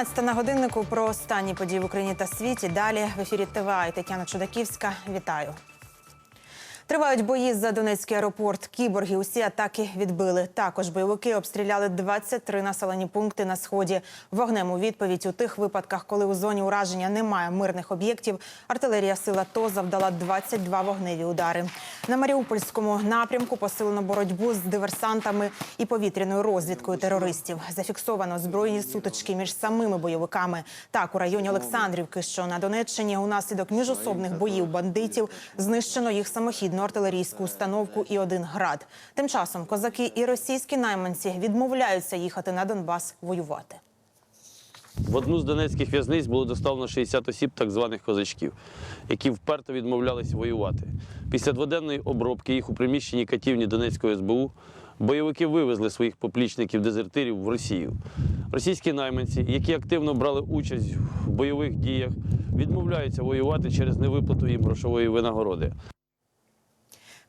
12 на годиннику про останні події в Україні та світі. Далі в ефірі ТВА і Тетяна Чудаківська. Вітаю. Тривають бої за Донецький аеропорт. Кіборги усі атаки відбили. Також бойовики обстріляли 23 населені пункти на сході. Вогнем у відповідь у тих випадках, коли у зоні ураження немає мирних об'єктів. Артилерія сила ТО завдала 22 вогневі удари. На Маріупольському напрямку посилено боротьбу з диверсантами і повітряною розвідкою терористів. Зафіксовано збройні сутички між самими бойовиками. Так, у районі Олександрівки, що на Донеччині, унаслідок міжособних боїв бандитів знищено їх самохідну артилерійську установку і один град. Тим часом козаки і російські найманці відмовляються їхати на Донбас воювати. В одну з донецьких в'язниць було доставлено 60 осіб так званих козачків, які вперто відмовлялись воювати. Після дводенної обробки їх у приміщенні катівні Донецької СБУ бойовики вивезли своїх поплічників-дезертирів в Росію. Російські найманці, які активно брали участь в бойових діях, відмовляються воювати через невиплату їм грошової винагороди.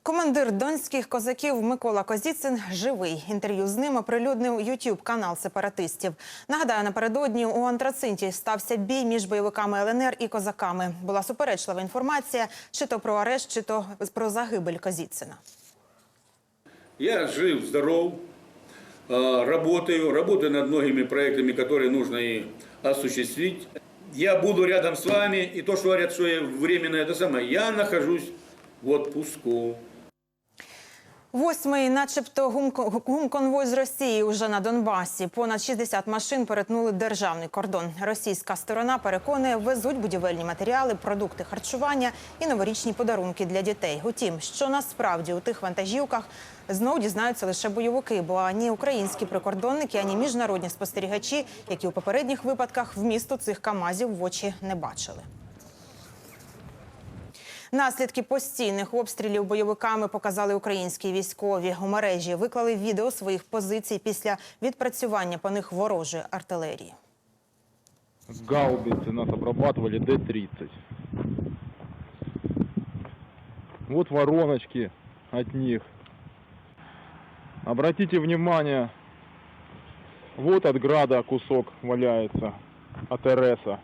Командир донських козаків Микола Козіцин живий. Інтерв'ю з ним оприлюднив youtube канал сепаратистів. Нагадаю, напередодні у Антрацинті стався бій між бойовиками ЛНР і козаками. Була суперечлива інформація, чи то про арешт, чи то про загибель Козіцина. Я жив, здоров, э, работаю, работаю над многими проектами, которые нужно и осуществить. Я буду рядом с вами, и то, что говорят, что я временно это самое, я нахожусь в отпуску. Восьмий, начебто, гумко- гумконвой з Росії уже на Донбасі. Понад 60 машин перетнули державний кордон. Російська сторона переконує, везуть будівельні матеріали, продукти харчування і новорічні подарунки для дітей. Утім, що насправді у тих вантажівках знову дізнаються лише бойовики, бо ані українські прикордонники, ані міжнародні спостерігачі, які у попередніх випадках вмісту цих камазів в очі не бачили. Наслідки постійних обстрілів бойовиками показали українські військові. У мережі виклали відео своїх позицій після відпрацювання по них ворожої артилерії. гаубицы нас обрабатывали Д-30. Вот вороночки от них. Обратите внимание, вот от града кусок валяется, от РСа.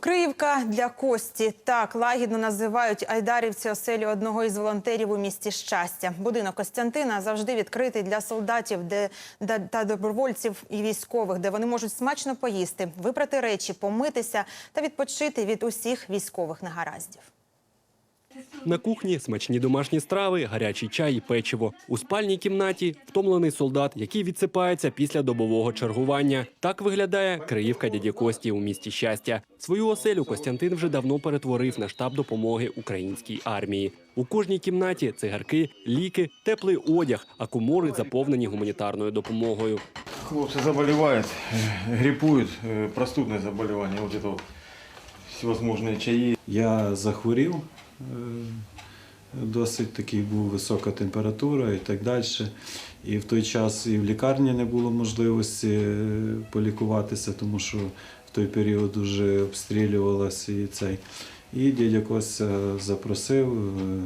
Криївка для Кості. Так лагідно називають айдарівці оселю одного із волонтерів у місті щастя. Будинок Костянтина завжди відкритий для солдатів, де та добровольців і військових, де вони можуть смачно поїсти, випрати речі, помитися та відпочити від усіх військових негараздів. На кухні смачні домашні страви, гарячий чай і печиво. У спальній кімнаті втомлений солдат, який відсипається після добового чергування. Так виглядає Криївка дяді Кості у місті щастя. Свою оселю Костянтин вже давно перетворив на штаб допомоги українській армії. У кожній кімнаті цигарки, ліки, теплий одяг, а комори заповнені гуманітарною допомогою. Хлопцы заболевают, э, гриппуют, э, простудное заболевание, вот это вот всевозможные чаи. Я захворів, е, досить такий був висока температура і так далі. І в той час і в лікарні не було можливості е, полікуватися, тому що в той період дуже обстрілювалося і цей. І дядя Костя запросив, е,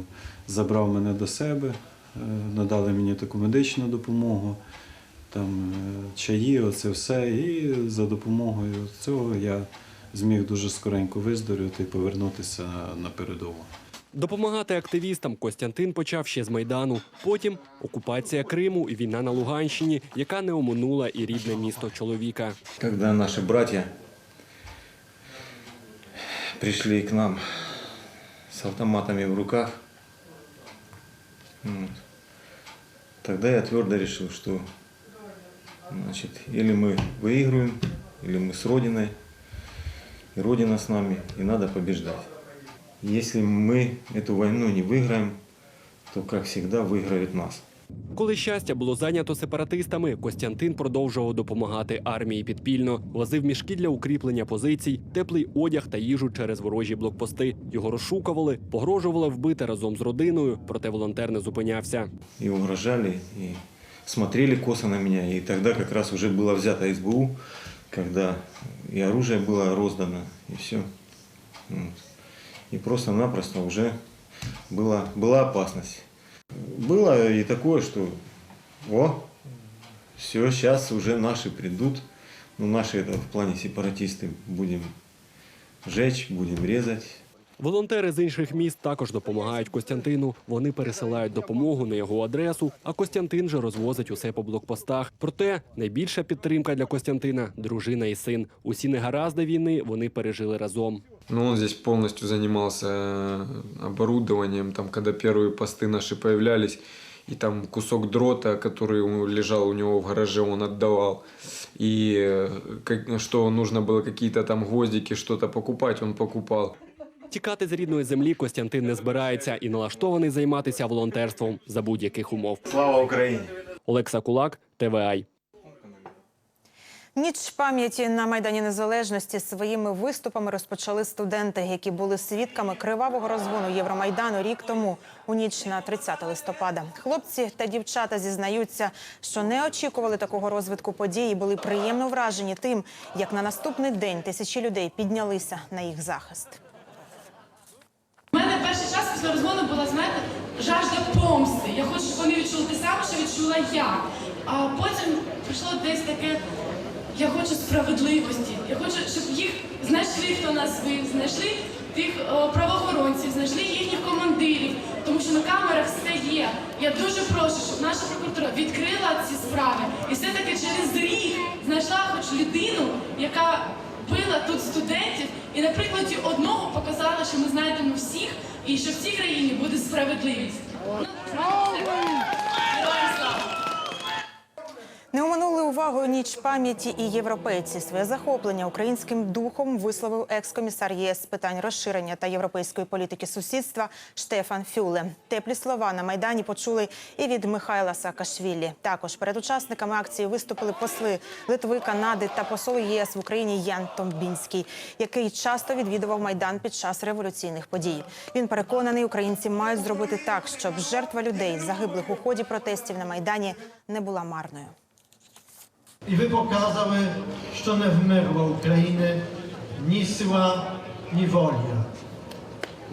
забрав мене до себе, е, надали мені таку медичну допомогу, там е, чаї, оце все. І за допомогою цього я зміг дуже скоренько виздоровити і повернутися на передову. Допомагати активістам Костянтин почав ще з майдану. Потім окупація Криму і війна на Луганщині, яка не оминула і рідне місто чоловіка. Когда наши братья пришли к нам с автоматами в руках, вот, тогда я твердо решил, что значит, или мы выигрываем, или мы с Родиной, и Родина с нами, и надо побеждать. Если мы эту войну не выиграем, то, как всегда, выиграют нас. Коли щастя було зайнято сепаратистами, Костянтин продовжував допомагати армії підпільно, возив мішки для укріплення позицій, теплий одяг та їжу через ворожі блокпости. Його розшукували, погрожували вбити разом з родиною, проте волонтер не зупинявся. и угрожали, и смотрели косо на меня. И тогда как раз уже было взято СБУ, когда и оружие было роздано, и все. И просто-напросто уже была, была опасность. Было и такое, что о, все, сейчас уже наши придут, Ну, наши это в плане сепаратисты будем жечь, будем резать. Волонтери з інших міст також допомагають Костянтину. Вони пересилають допомогу на його адресу, а Костянтин же розвозить усе по блокпостах. Проте найбільша підтримка для Костянтина дружина і син. Усі негаразди війни вони пережили разом. Ну, он здесь полностью занимался э, оборудованием, там, когда первые посты наши появлялись, и там кусок дрота, который у- лежал у него в гараже, он отдавал. И э, как- что нужно было какие-то там гвоздики, что-то покупать, он покупал. Тікати з рідної землі Костянтин не збирається і налаштований займатися волонтерством за будь-яких умов. Слава Украине! Олекса Кулак, ТВАЙ. Ніч пам'яті на майдані незалежності своїми виступами розпочали студенти, які були свідками кривавого розгону Євромайдану рік тому у ніч на 30 листопада. Хлопці та дівчата зізнаються, що не очікували такого розвитку подій і були приємно вражені тим, як на наступний день тисячі людей піднялися на їх захист. У мене перший час після розгону була, знаєте, жажда помсти. Я хочу, щоб вони відчули те саме, що відчула я. А потім прийшло десь таке, я хочу справедливості. Я хочу, щоб їх знайшли, хто нас вбив, знайшли тих о, правоохоронців, знайшли їхніх командирів, тому що на камерах все є. Я дуже прошу, щоб наша прокуратура відкрила ці справи і все-таки через рік знайшла хоч людину, яка била тут студентів, і на прикладі одного показала, що ми знайдемо всіх, і що в цій країні буде справедливість. Не оминули увагу ніч пам'яті і європейці. Своє захоплення українським духом висловив екс-комісар ЄС з питань розширення та європейської політики сусідства Штефан Фюле. Теплі слова на майдані почули і від Михайла Саакашвілі. Також перед учасниками акції виступили посли Литви, Канади та посол ЄС в Україні Ян Томбінський, який часто відвідував майдан під час революційних подій. Він переконаний, українці мають зробити так, щоб жертва людей, загиблих у ході протестів на майдані, не була марною. І ви показали, що не вмерла України ні сила, ні воля.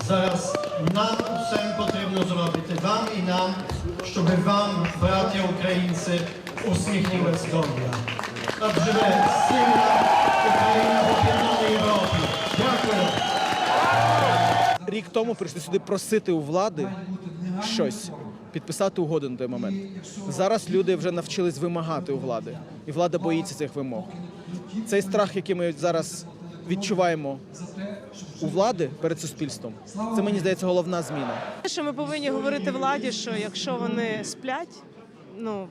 Зараз нам усім потрібно зробити вам і нам, щоб вам, браття українці, усміхнули здоров'я. Так живе сильна Україна в об'єднаній Європі. Дякую. рік тому прийшли сюди просити у влади щось, підписати угоду на той момент. Зараз люди вже навчились вимагати у влади, і влада боїться цих вимог. Цей страх, який ми зараз відчуваємо у влади перед суспільством, це мені здається головна зміна. Що ми повинні говорити владі, що якщо вони сплять, ну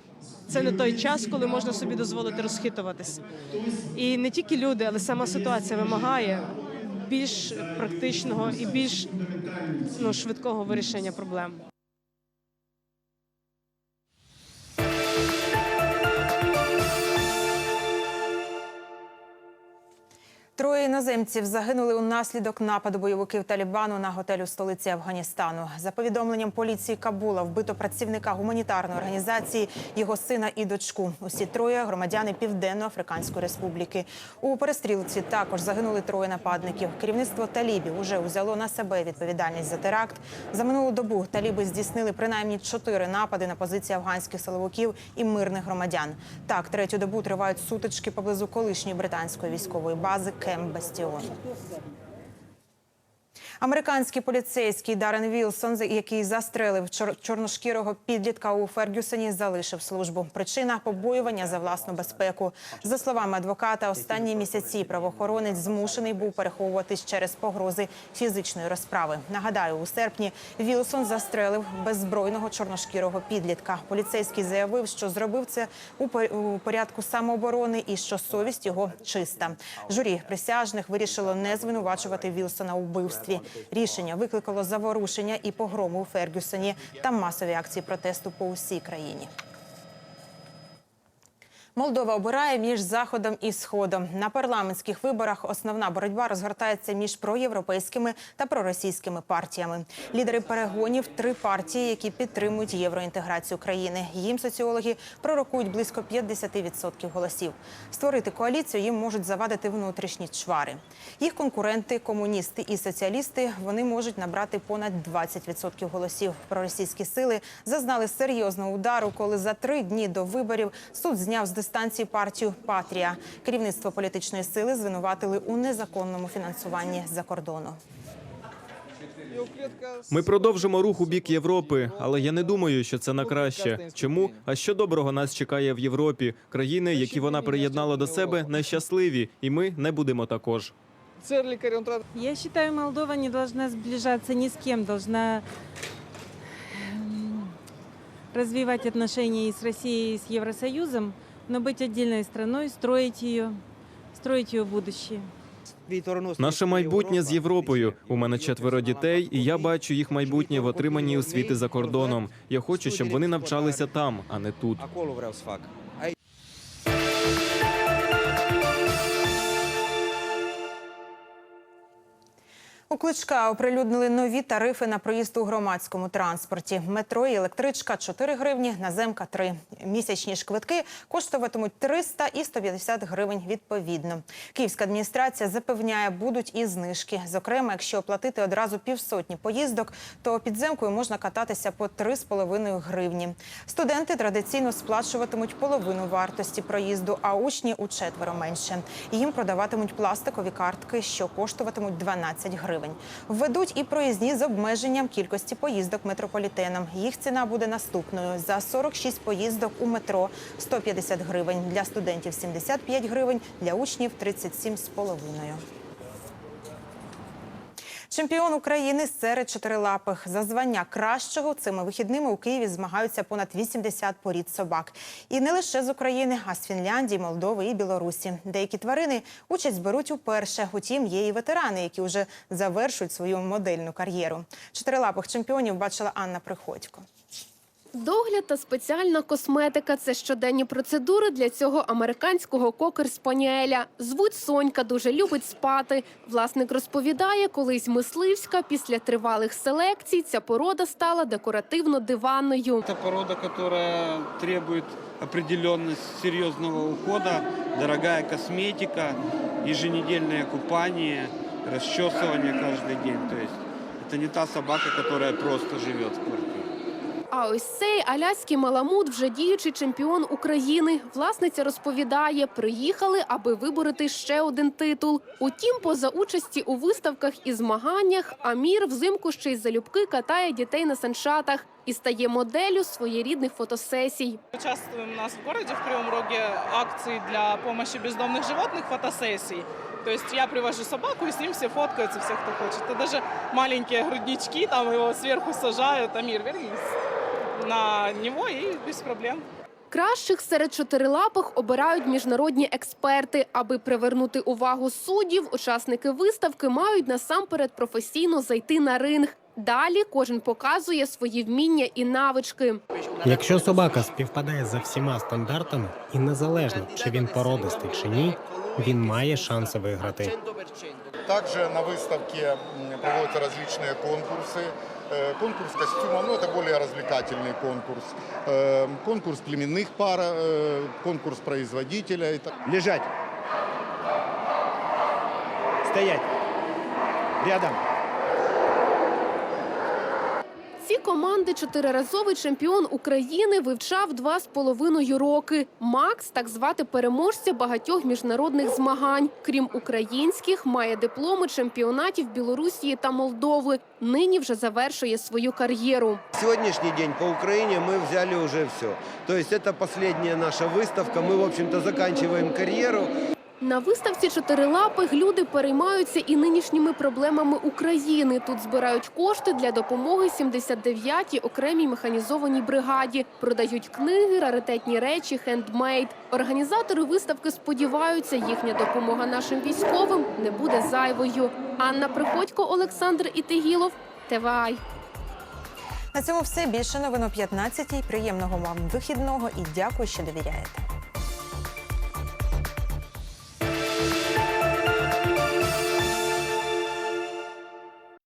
це не той час, коли можна собі дозволити розхитуватись. І не тільки люди, але сама ситуація вимагає більш практичного і більш ну, швидкого вирішення проблем. Троє іноземців загинули унаслідок нападу бойовиків Талібану на готель у столиці Афганістану. За повідомленням поліції Кабула вбито працівника гуманітарної організації, його сина і дочку. Усі троє громадяни Південно-Африканської Республіки. У перестрілці також загинули троє нападників. Керівництво талібів уже узяло на себе відповідальність за теракт. За минулу добу таліби здійснили принаймні чотири напади на позиції афганських силовиків і мирних громадян. Так, третю добу тривають сутички поблизу колишньої британської військової бази Кемп Бастіон. Американський поліцейський Дарен Вілсон, який застрелив чор- чорношкірого підлітка у Фергюсоні, залишив службу. Причина побоювання за власну безпеку. За словами адвоката, останні місяці правоохоронець змушений був переховуватись через погрози фізичної розправи. Нагадаю, у серпні Вілсон застрелив беззбройного чорношкірого підлітка. Поліцейський заявив, що зробив це у по- у порядку самооборони і що совість його чиста. Журі присяжних вирішило не звинувачувати Вілсона у вбивстві. Рішення викликало заворушення і погрому у Фергюсоні та масові акції протесту по усій країні. Молдова обирає між заходом і сходом. На парламентських виборах основна боротьба розгортається між проєвропейськими та проросійськими партіями. Лідери перегонів три партії, які підтримують євроінтеграцію країни. Їм соціологи пророкують близько 50% голосів. Створити коаліцію їм можуть завадити внутрішні чвари. Їх конкуренти, комуністи і соціалісти, вони можуть набрати понад 20% голосів. Проросійські сили зазнали серйозного удару, коли за три дні до виборів суд зняв з радіостанції партію Патрія. Керівництво політичної сили звинуватили у незаконному фінансуванні за кордону. Ми продовжимо рух у бік Європи, але я не думаю, що це на краще. Чому? А що доброго нас чекає в Європі? Країни, які вона приєднала до себе, нещасливі, і ми не будемо також. Я считаю, Молдова не должна сближаться ни с кем, должна м, развивать отношения и с Россией, и с Евросоюзом, но быть отдельной страной, строить ее, строить ее будущее. Наше майбутнє з Європою. У мене четверо дітей, і я бачу їх майбутнє в отриманні освіти за кордоном. Я хочу, щоб вони навчалися там, а не тут. У Кличка оприлюднили нові тарифи на проїзд у громадському транспорті. Метро і електричка 4 гривні, наземка 3. Місячні ж квитки коштуватимуть 300 і 150 гривень відповідно. Київська адміністрація запевняє, будуть і знижки. Зокрема, якщо оплатити одразу півсотні поїздок, то підземкою можна кататися по 3,5 гривні. Студенти традиційно сплачуватимуть половину вартості проїзду, а учні у четверо менше. Їм продаватимуть пластикові картки, що коштуватимуть 12 гривень. Введуть і проїзні з обмеженням кількості поїздок метрополітеном. Їх ціна буде наступною: за 46 поїздок у метро 150 гривень, для студентів 75 гривень, для учнів 37,5. Чемпіон України серед чотирилапих за звання кращого цими вихідними у Києві змагаються понад 80 порід собак. І не лише з України, а з Фінляндії, Молдови і Білорусі. Деякі тварини участь беруть уперше. Утім, є і ветерани, які вже завершують свою модельну кар'єру. Чотирилапих чемпіонів бачила Анна Приходько. Догляд та спеціальна косметика це щоденні процедури для цього американського кокер-спаніеля. Звуть Сонька, дуже любить спати. Власник розповідає, колись мисливська після тривалих селекцій ця порода стала декоративно-диванною. Это порода, которая требует определенно серьезного ухода, дорогая косметика, еженедельное купание, расчесывание каждый день. То есть это не та собака, которая просто живет в квартире. А ось цей аляський маламут вже діючий чемпіон України. Власниця розповідає, приїхали, аби вибороти ще один титул. Утім, поза участі у виставках і змаганнях, Амір взимку ще й залюбки катає дітей на саншатах і стає моделлю своєрідних фотосесій. Участвуем у нас в городе, в Кривом Роге, акции для помощи бездомных животных, фотосессий. То есть я привожу собаку, и с ним все фоткаются, все, кто хочет. Это даже маленькие груднички, там его сверху сажают. Амир, вернись на него и без проблем. Кращих серед чотирилапих обирають міжнародні експерти. Аби привернути увагу суддів, учасники виставки мають насамперед професійно зайти на ринг. Далі кожен показує свої вміння і навички. Якщо собака співпадає за всіма стандартами, і незалежно чи він породистий чи ні, він має шанси виграти. Также на выставке м, проводятся различные конкурсы. Э, Конкурс костюмов, ну это более развлекательный конкурс. Э, Конкурс племенных пар, э, конкурс производителя. и так. Лежать. Стоять. Рядом. Ці команди чотириразовий чемпіон України вивчав два з половиною роки. Макс, так звати переможця багатьох міжнародних змагань. Крім українських, має дипломи чемпіонатів Білорусі та Молдови. Нині вже завершує свою кар'єру. Сегодняшний день по Украине мы взяли уже все. То есть это последняя наша выставка. Мы, в общем-то, заканчиваем карьеру. На виставці чотирилапих люди переймаються і нинішніми проблемами України. Тут збирають кошти для допомоги 79-й окремій механізованій бригаді. Продають книги, раритетні речі, хендмейд. Організатори виставки сподіваються, їхня допомога нашим військовим не буде зайвою. Анна Приходько, Олександр Ітигілов, ТВАЙ. На цьому все більше новин о 15-й. Приємного вам вихідного і дякую, що довіряєте.